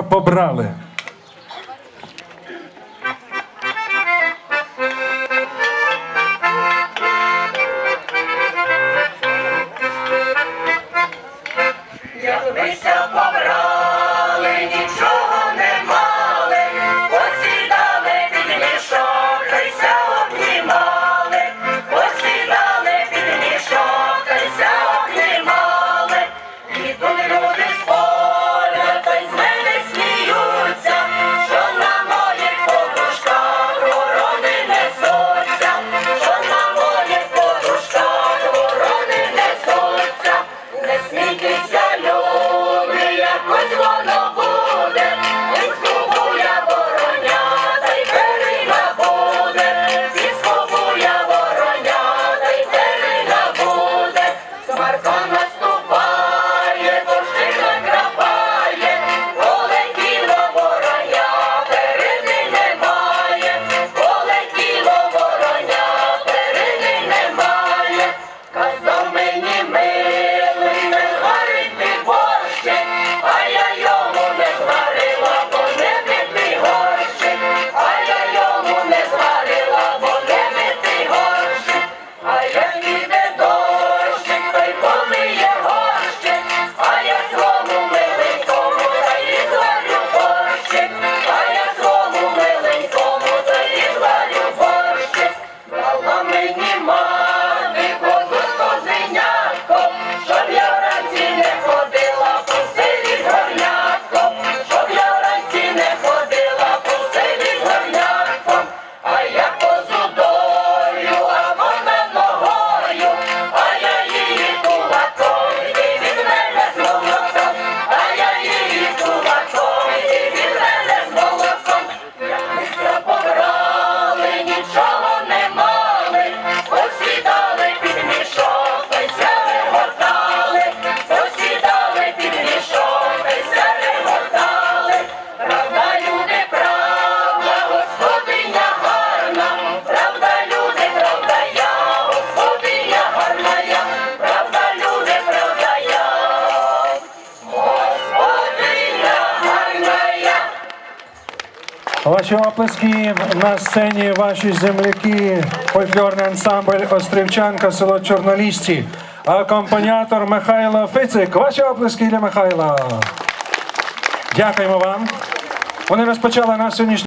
побрали. ay, ay. Ваші оплески на сцені ваші земляки, фольклорний ансамбль Острівчанка, село Чорнолісці, акомпаніатор Михайло Фицик. Ваші оплески для Михайла. Дякуємо вам. Вони розпочали наш сьогоднішній.